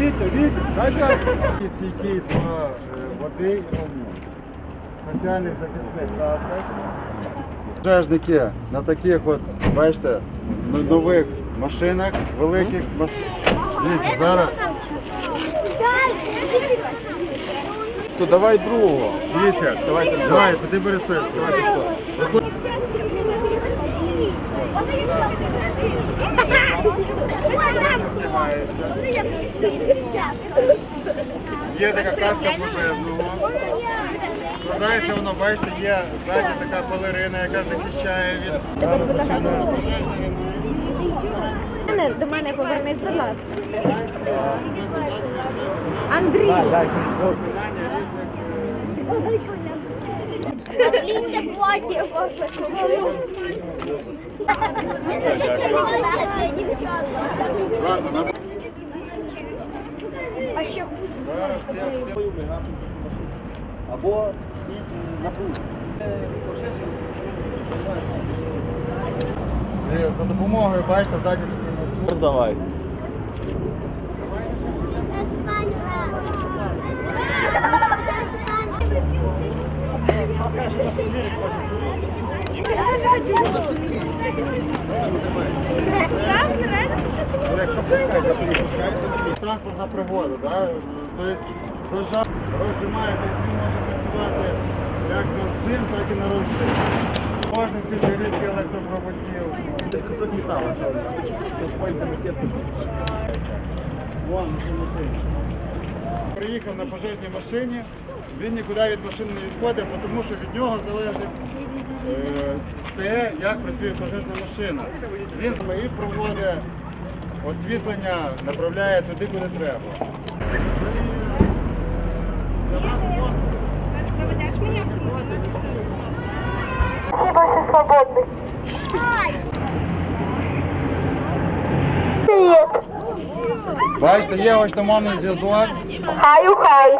Вітя, Вітя, дай. Стійкий до е, води і вогню. Спеціальних захисних касках. Пожежники на таких от, бачите, нових машинах, великих машинах. Зараз, То давай другого. дивіться, давайте, давай, куди бери стоїть, давайте що. Є така каска пожежного. Складається воно, бачите, є ззаді така балерина, яка захищає від пожежної До мене повернись, будь ласка. Андрій. Ліньте платі Ладно, А що? Зараз всі, всі. Або Е, За допомогою, бачите, ззаді такий давай. Транспортна пригода, да? Тобто зажав, розжимаєтесь, він може працювати як на зжим, так і на розжим. Можна ці різки електропроводів. Десь кусок металу. Вон, вже машина. Приїхав на пожежній машині, він нікуди від машини не відходив, тому що від нього залежить е, те, як працює пожежна машина. Він свої проводить освітлення, направляє туди, куди треба. Бачите, є ось гучномовний зв'язок. Хаю хай.